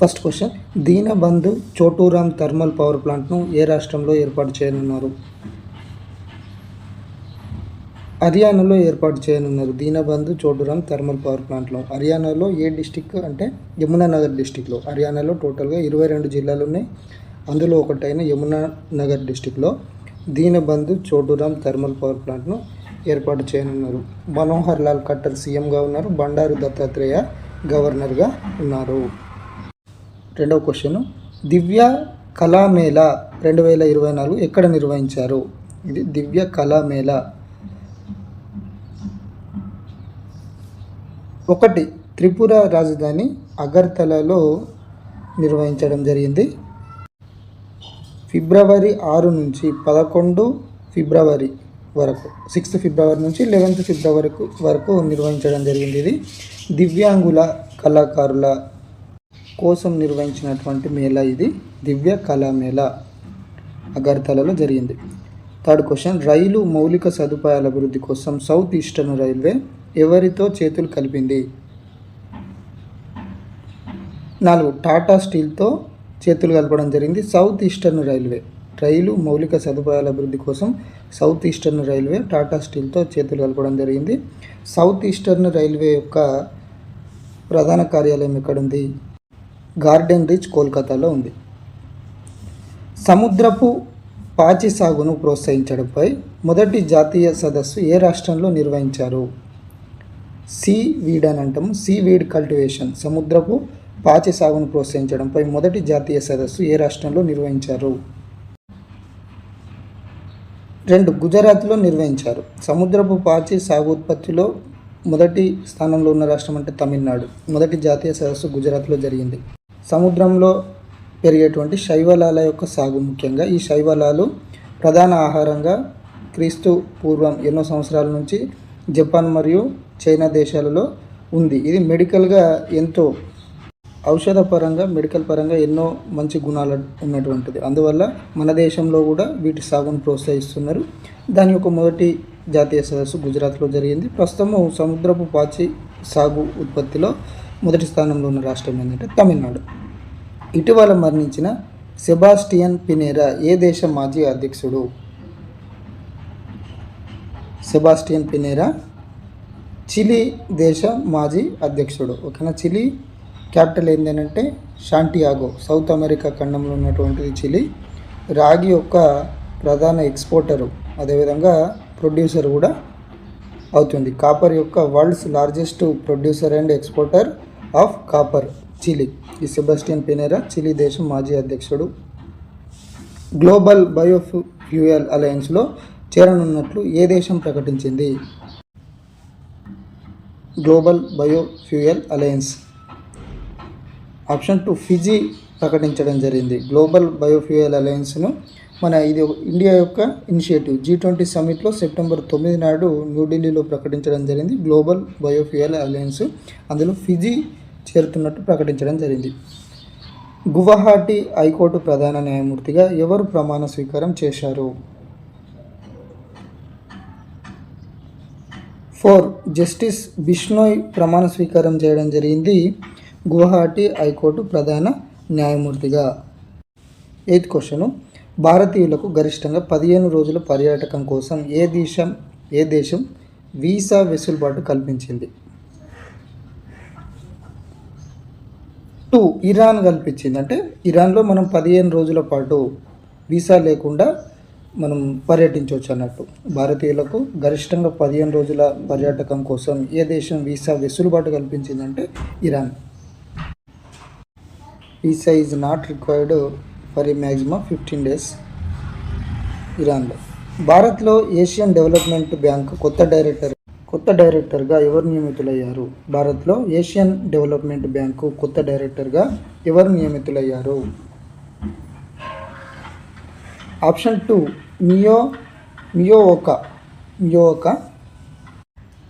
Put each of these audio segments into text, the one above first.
First question Deenbandhu Chhoturam thermal power ప్లాంట్ను ఏ రాష్ట్రంలో ఏర్పాటు చేయనున్నారు? హర్యానాలో ఏర్పాటు చేయనున్నారు. దీనబంధు చోటూరామ్ థర్మల్ పవర్ ప్లాంట్లో. హర్యానాలో ఏ డిస్టిక్ అంటే యమునానగర్ డిస్టిక్లో? హర్యానాలో టోటల్గా ఇరవై రెండు జిల్లాలు ఉన్నాయి అందులో ఒకటైన యమునానగర్ డిస్టిక్లో. దీనబంధు చోటూరామ్ థర్మల్ పవర్ ప్లాంట్ను ఏర్పాటు చేయనున్నారు. మనోహర్ లాల్ ఖట్టర్ సీఎంగా ఉన్నారు. బండారు దత్తాత్రేయ గవర్నర్గా ఉన్నారు. రెండవ క్వశ్చన్ దివ్య కళామేళ రెండు వేల ఇరవై నాలుగు ఎక్కడ నిర్వహించారు? ఇది దివ్య కళామేళ ఒకటి త్రిపుర రాజధాని అగర్తలలో నిర్వహించడం జరిగింది. ఫిబ్రవరి ఆరు నుంచి పదకొండు ఫిబ్రవరి వరకు సిక్స్త్ ఫిబ్రవరి నుంచి లెవెన్త్ ఫిబ్రవరి వరకు నిర్వహించడం జరిగింది ఇది. దివ్యాంగుల కళాకారుల కోసం నిర్వహించినటువంటి మేళా ఇది. దివ్య కళామేళ అగర్తలలో జరిగింది. Third question. రైలు మౌలిక సదుపాయాల అభివృద్ధి కోసం సౌత్ ఈస్టర్న్ రైల్వే ఎవరితో చేతులు కలిపింది? నాలుగు. టాటా స్టీల్తో చేతులు కలపడం జరిగింది సౌత్ ఈస్టర్న్ రైల్వే. రైలు మౌలిక సదుపాయాల అభివృద్ధి కోసం సౌత్ ఈస్టర్న్ రైల్వే టాటా స్టీల్తో చేతులు కలపడం జరిగింది. సౌత్ ఈస్టర్న్ రైల్వే యొక్క ప్రధాన కార్యాలయం ఎక్కడుంది? గార్డెన్ రిచ్ కోల్కతాలో ఉంది. సముద్రపు పాచి సాగును ప్రోత్సహించడంపై మొదటి జాతీయ సదస్సు ఏ రాష్ట్రంలో నిర్వహించారు? సీ వీడ్ అని అంటాము సీ వీడ్ కల్టివేషన్ సముద్రపు పాచి సాగును ప్రోత్సహించడంపై మొదటి జాతీయ సదస్సు ఏ రాష్ట్రంలో నిర్వహించారు? రెండు గుజరాత్లో నిర్వహించారు. సముద్రపు పాచి సాగు ఉత్పత్తిలో మొదటి స్థానంలో ఉన్న రాష్ట్రం అంటే తమిళనాడు. మొదటి జాతీయ సదస్సు గుజరాత్లో జరిగింది. సముద్రంలో పెరిగేటువంటి శైవలాల యొక్క సాగు ముఖ్యంగా. ఈ శైవలాలు ప్రధాన ఆహారంగా క్రీస్తు పూర్వం ఎన్నో సంవత్సరాల నుంచి జపాన్ మరియు చైనా దేశాలలో ఉంది. ఇది మెడికల్గా ఎంతో ఔషధ పరంగా మెడికల్ పరంగా ఎన్నో మంచి గుణాలు ఉన్నటువంటిది. అందువల్ల మన దేశంలో కూడా వీటి సాగును ప్రోత్సహిస్తున్నారు. దాని యొక్క మొదటి జాతీయ సదస్సు గుజరాత్లో జరిగింది. ప్రస్తుతము సముద్రపు పాచి సాగు ఉత్పత్తిలో మొదటి స్థానంలో ఉన్న రాష్ట్రం ఏంటంటే తమిళనాడు. ఇటీవల మరణించిన సెబాస్టియన్ పినేరా ఏ దేశ మాజీ అధ్యక్షుడు? సెబాస్టియన్ పినేరా చిలీ దేశ మాజీ అధ్యక్షుడు. ఓకేనా చిలీ? క్యాపిటల్ ఏంటంటే షాంటియాగో సౌత్ అమెరికా ఖండంలో ఉన్నటువంటిది చిలీ. రాగి యొక్క ప్రధాన ఎక్స్పోర్టరు అదేవిధంగా ప్రొడ్యూసర్ కూడా అవుతుంది. కాపర్ యొక్క world's largest producer and exporter of copper Chile. ఈ సెబాస్టియన్ పెనేరా చిలీ దేశం మాజీ అధ్యక్షుడు. గ్లోబల్ బయోఫ్యూయల్ ఫ్యూయల్ అలయన్స్లో చేరనున్నట్లు ఏ దేశం ప్రకటించింది? Global biofuel alliance. Option two Fiji ప్రకటించడం జరిగింది. గ్లోబల్ బయోఫ్యూయల్ అలయన్స్ను మన ఇది ఇండియా యొక్క ఇనిషియేటివ్. జీ ట్వంటీ సమ్మిట్లో సెప్టెంబర్ తొమ్మిది నాడు న్యూఢిల్లీలో ప్రకటించడం జరిగింది. గ్లోబల్ బయోఫ్యూయల్ అలయన్స్ అందులో ఫిజీ చేరుతున్నట్టు ప్రకటించడం జరిగింది. గువాహటి హైకోర్టు ప్రధాన న్యాయమూర్తిగా ఎవరు ప్రమాణ స్వీకారం చేశారు? ఫోర్ జస్టిస్ బిష్నోయ్ ప్రమాణ స్వీకారం చేయడం జరిగింది గువాహటి హైకోర్టు ప్రధాన న్యాయమూర్తిగా. ఎయిత్ క్వశ్చను భారతీయులకు గరిష్టంగా పదిహేను రోజుల పర్యాటకం కోసం ఏ దేశం ఏ దేశం వీసా వెసులుబాటు కల్పించింది? టూ ఇరాన్ కల్పించింది. అంటే ఇరాన్లో మనం పదిహేను రోజుల పాటు వీసా లేకుండా మనం పర్యటించవచ్చు అన్నట్టు. భారతీయులకు గరిష్టంగా పదిహేను రోజుల పర్యాటకం కోసం ఏ దేశం వీసా వెసులుబాటు కల్పించిందంటే Iran. Visa is not required for a maximum fifteen days ఇరాన్లో భారత్లో ఏషియన్ డెవలప్మెంట్ బ్యాంక్ కొత్త డైరెక్టర్ కొత్త డైరెక్టర్గా ఎవరు నియమితులయ్యారు? భారత్లో ఏషియన్ డెవలప్మెంట్ బ్యాంకు కొత్త డైరెక్టర్గా ఎవరు నియమితులయ్యారు? Option two Mio Mio Oka Mio Oka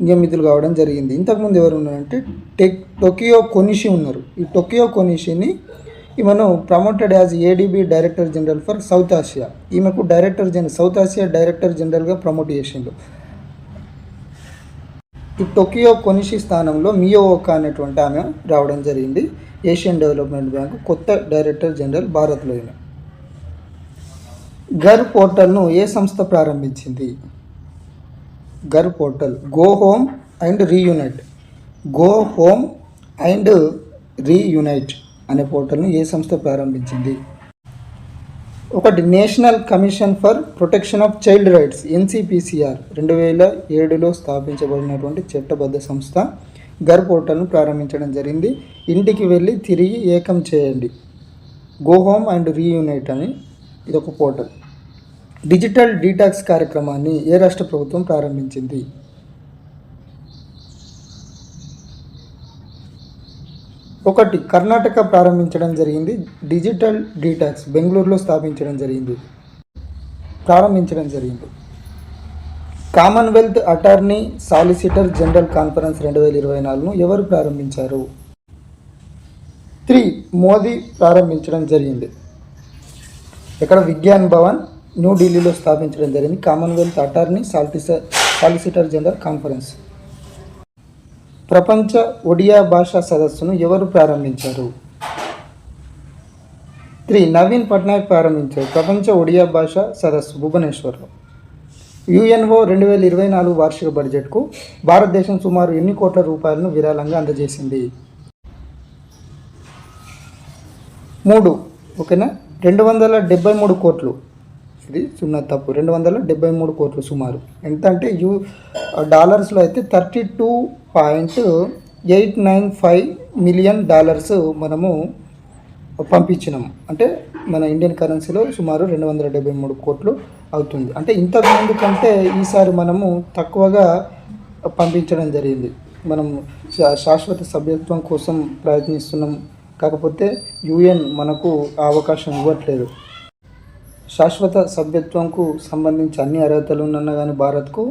నియమితులు కావడం జరిగింది. ఇంతకుముందు ఎవరు ఉన్నారంటే టెక్ టోకియో కొనిషి ఉన్నారు. ఈ టోకియో కొనిషిని ఈమెను promoted as ADB director general for South Asia ఈమెకు director general South Asia director జనరల్గా ప్రమోట్ చేసిండు. ఈ టోకియో కొనిషి స్థానంలో మియో ఓకా అనేటువంటి ఆమె రావడం జరిగింది. ఏషియన్ డెవలప్మెంట్ బ్యాంక్ కొత్త డైరెక్టర్ జనరల్ భారత్లో ఈమె. గర్ పోర్టల్ను ఏ సంస్థ ప్రారంభించింది? Ghar portal go home and reunite go home and reunite అనే పోర్టల్ను ఏ సంస్థ ప్రారంభించింది? ఒకటి national commission for protection of child rights NCPCR రెండు వేల ఏడులో స్థాపించబడినటువంటి చట్టబద్ధ సంస్థ. గర్ పోర్టల్ను ప్రారంభించడం జరిగింది. ఇంటికి వెళ్ళి తిరిగి ఏకం చేయండి. గో హోమ్ అండ్ రీయూనైట్ అని ఇది ఒక పోర్టల్. డిజిటల్ డీటాక్స్ కార్యక్రమాన్ని ఏ రాష్ట్ర ప్రభుత్వం ప్రారంభించింది? ఒకటి కర్ణాటక ప్రారంభించడం జరిగింది. డిజిటల్ డీటాక్స్ బెంగళూరులో స్థాపించడం జరిగింది. ప్రారంభించడం జరిగింది. Commonwealth attorney solicitor general conference రెండు వేల ఇరవై నాలుగును ఎవరు ప్రారంభించారు? త్రీ మోదీ ప్రారంభించడం జరిగింది. ఇక్కడ విజ్ఞాన్ భవన్ న్యూఢిల్లీలో స్థాపించడం జరిగింది. Commonwealth attorney solicitor solicitor general conference. ప్రపంచ ఒడియా భాషా సదస్సును ఎవరు ప్రారంభించారు? త్రీ. నవీన్ పట్నాయక్ ప్రారంభించారు. ప్రపంచ ఒడియా భాష సదస్సు భువనేశ్వర్లో. యుఎన్ఓ రెండు వేల ఇరవై నాలుగు వార్షిక బడ్జెట్కు భారతదేశం సుమారు ఎన్ని కోట్ల రూపాయలను విరాళంగా అందజేసింది? మూడు. ఓకేనా? రెండు వందల డెబ్బై మూడు కోట్లు. ఇది సున్నా తప్పు. రెండు వందల డెబ్బై మూడు కోట్లు సుమారు. ఎంత అంటే యూ డాలర్స్లో అయితే thirty two point eight nine five million dollars మనము పంపించినాం. అంటే మన ఇండియన్ కరెన్సీలో సుమారు రెండు వందల డెబ్బై మూడు కోట్లు అవుతుంది. అంటే ఇంతకు ముందు కంటే ఈసారి మనము తక్కువగా పంపించడం జరిగింది. మనం శా- శాశ్వత సభ్యత్వం కోసం ప్రయత్నిస్తున్నాం. కాకపోతే యుఎన్ మనకు అవకాశం ఇవ్వట్లేదు. శాశ్వత సభ్యత్వంకు సంబంధించి అన్ని అర్హతలు ఉన్న కానీ భారత్కు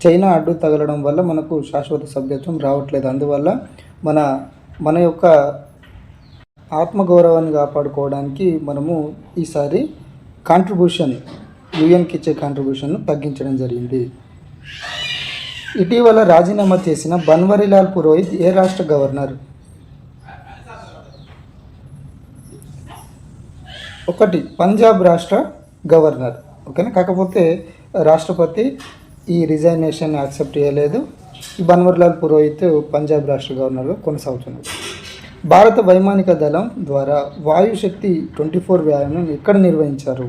చైనా అడ్డు తగలడం వల్ల మనకు శాశ్వత సభ్యత్వం రావట్లేదు. అందువల్ల మన మన యొక్క ఆత్మగౌరవాన్ని కాపాడుకోవడానికి మనము ఈసారి కాంట్రిబ్యూషన్ యుఎన్కి ఇచ్చే కాంట్రిబ్యూషన్ను తగ్గించడం జరిగింది. ఇటీవల రాజీనామా చేసిన బన్వరీలాల్ పురోహిత్ ఏ రాష్ట్ర గవర్నర్? ఒకటి పంజాబ్ రాష్ట్ర గవర్నర్. ఓకేనా? కాకపోతే రాష్ట్రపతి ఈ రిజైనేషన్ యాక్సెప్ట్ చేయలేదు. ఈ బన్వర్లాల్ పురోహిత్ పంజాబ్ రాష్ట్ర గవర్నర్గా కొనసాగుతున్నారు. భారత వైమానిక దళం ద్వారా వాయుశక్తి ట్వంటీ ఫోర్ వ్యాయామం ఎక్కడ నిర్వహించారు?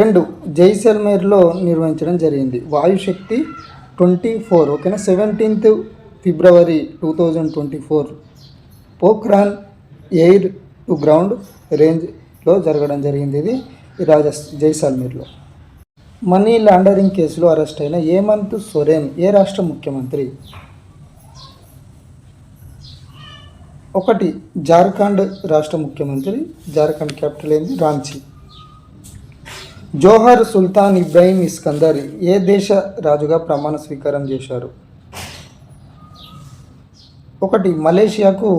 రెండు జైసల్మేర్లో నిర్వహించడం జరిగింది. వాయుశక్తి ట్వంటీ ఫోర్ ఓకేనా? Seventeenth February two thousand twenty four. Pokhran air to ground రేంజ్లో జరగడం జరిగింది ఇది ఈ రాజస్ జైసాల్మీర్లో. మనీ లాండరింగ్ కేసులో అరెస్ట్ అయిన హేమంత్ సొరేన్ ఏ రాష్ట్ర ముఖ్యమంత్రి? ఒకటి జార్ఖండ్ రాష్ట్ర ముఖ్యమంత్రి జార్ఖండ్ క్యాపిటల్ ఏంది? Ranchi. Johor Sultan Ibrahim Iskandar ఏ దేశ రాజుగా ప్రమాణ స్వీకారం చేశారు? ఒకటి మలేషియాకు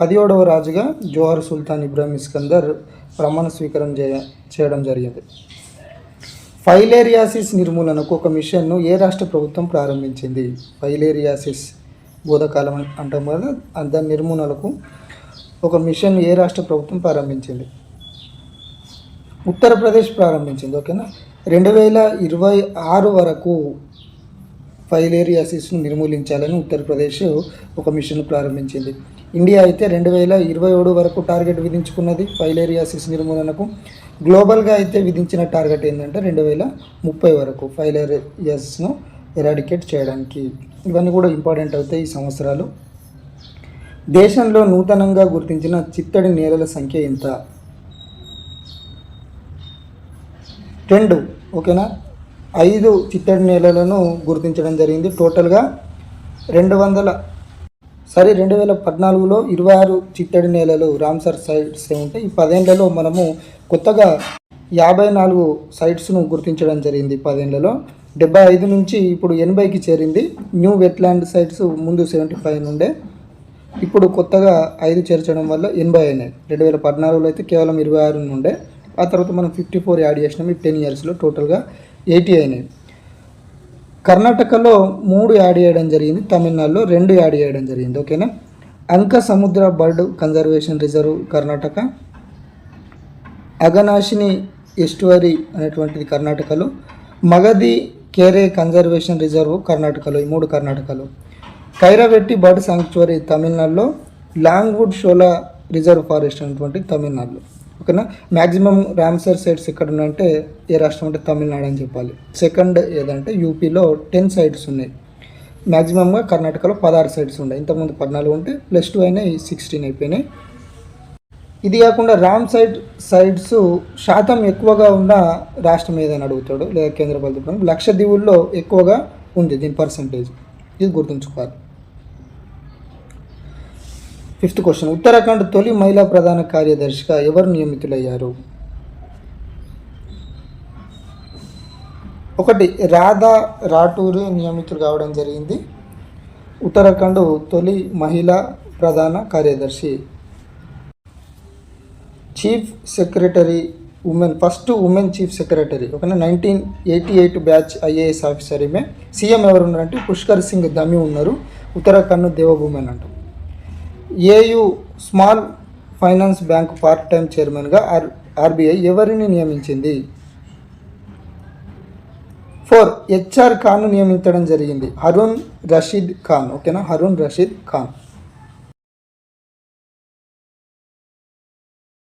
పదిహేడవ రాజుగా జోహర్ సుల్తాన్ ఇబ్రాహిం ఇస్కందర్ ప్రమాణ స్వీకారం చేయ చేయడం జరిగింది. ఫైలేరియాసిస్ నిర్మూలనకు ఒక మిషన్ను ఏ రాష్ట్ర ప్రభుత్వం ప్రారంభించింది? ఫైలేరియాసిస్ బోధకాలం అంటాం కదా దాని నిర్మూలనకు ఒక మిషన్ ఏ రాష్ట్ర ప్రభుత్వం ప్రారంభించింది? ఉత్తరప్రదేశ్ ప్రారంభించింది ఓకేనా? రెండు వేల ఇరవై ఆరు వరకు ఫైలేరియాసిస్ను నిర్మూలించాలని ఉత్తరప్రదేశ్ ఒక మిషన్ ప్రారంభించింది. ఇండియా అయితే రెండు వేల ఇరవై ఏడు వరకు టార్గెట్ విధించుకున్నది ఫైలేరియాసిస్ నిర్మూలనకు. గ్లోబల్గా అయితే విధించిన టార్గెట్ ఏంటంటే రెండు వేల ముప్పై వరకు ఫైలేరియాసిస్ను ఎరాడికేట్ చేయడానికి. ఇవన్నీ కూడా ఇంపార్టెంట్ అవుతాయి ఈ సంవత్సరాలు. దేశంలో నూతనంగా గుర్తించిన చిత్తడి నేలల సంఖ్య ఎంత? రెండు ఓకేనా? ఐదు చిత్తడి నేలలను గుర్తించడం జరిగింది. టోటల్గా రెండు వందల సరే రెండు వేల పద్నాలుగులో ఇరవై ఆరు చిత్తడి నేలలు రామ్సర్ సైట్స్ ఉంటాయి. ఈ పదేళ్ళలో మనము కొత్తగా యాభై నాలుగు సైట్స్ను గుర్తించడం జరిగింది పదేళ్ళలో డెబ్బై ఐదు నుంచి ఇప్పుడు ఎనభైకి చేరింది. న్యూ వెట్లాండ్ సైట్స్ ముందు సెవెంటీ ఫైవ్ నుండే. ఇప్పుడు కొత్తగా ఐదు చేర్చడం వల్ల ఎనభై అయినాయి. రెండు వేల పద్నాలుగులో అయితే కేవలం ఇరవై ఆరు నుండే. ఆ తర్వాత మనం ఫిఫ్టీ ఫోర్ యాడ్ చేసినాం. ఈ టెన్ ఇయర్స్లో టోటల్గా ఎయిటీ అయినాయి. కర్ణాటకలో మూడు యాడ్ చేయడం జరిగింది. తమిళనాడులో రెండు యాడ్ చేయడం జరిగింది. ఓకేనా? Ankasamudra bird conservation reserve Karnataka. Aghanashini estuary అనేటువంటిది కర్ణాటకలో. మగధి కేరే కన్జర్వేషన్ రిజర్వ్ కర్ణాటకలో. ఈ మూడు కర్ణాటకలో. కైరవెట్టి బర్డ్ సాంక్చువరీ తమిళనాడులో. లాంగ్వుడ్ షోలా రిజర్వ్ ఫారెస్ట్ అనేటువంటి తమిళనాడులో. ఓకేనా? మ్యాక్సిమం ర్యామ్సర్ సైట్స్ ఎక్కడ ఉన్నాయంటే ఏ రాష్ట్రం అంటే తమిళనాడు అని చెప్పాలి. సెకండ్ ఏదంటే యూపీలో టెన్ సైట్స్ ఉన్నాయి. మ్యాక్సిమంగా కర్ణాటకలో పదహారు సైట్స్ ఉన్నాయి. ఇంతకుముందు పద్నాలుగు ఉంటే ప్లస్ టూ అయినాయి సిక్స్టీన్ అయిపోయినాయి. ఇది కాకుండా రామ్ సైడ్ సైడ్స్ శాతం ఎక్కువగా ఉన్న రాష్ట్రం ఏదని అడుగుతాడు లేదా కేంద్ర ప్రభుత్వం. దీవుల్లో ఎక్కువగా ఉంది దీని పర్సంటేజ్ ఇది గుర్తుంచుకోవాలి. Fifth question. ఉత్తరాఖండ్ తొలి మహిళా ప్రధాన కార్యదర్శిగా ఎవరు నియమితులయ్యారు? ఒకటి రాధా రాటూరి నియమితులు కావడం జరిగింది. ఉత్తరాఖండ్ తొలి మహిళా ప్రధాన కార్యదర్శి. Chief secretary women first women chief secretary. ఓకేనా? Nineteen eighty eight batch IAS officer ఈమె. సీఎం ఎవరు ఉన్నారంటే పుష్కర్ సింగ్ దమి ఉన్నారు. ఉత్తరాఖండ్ దేవభూమి అని అంటారు AU small finance bank part time చైర్మన్గా ఆర్ ఆర్బీఐ ఎవరిని నియమించింది? ఫోర్ హెచ్ఆర్ ఖాన్ను నియమించడం జరిగింది. హరుణ్ రషీద్ ఖాన్ ఓకేనా? హరుణ్ రషీద్ ఖాన్.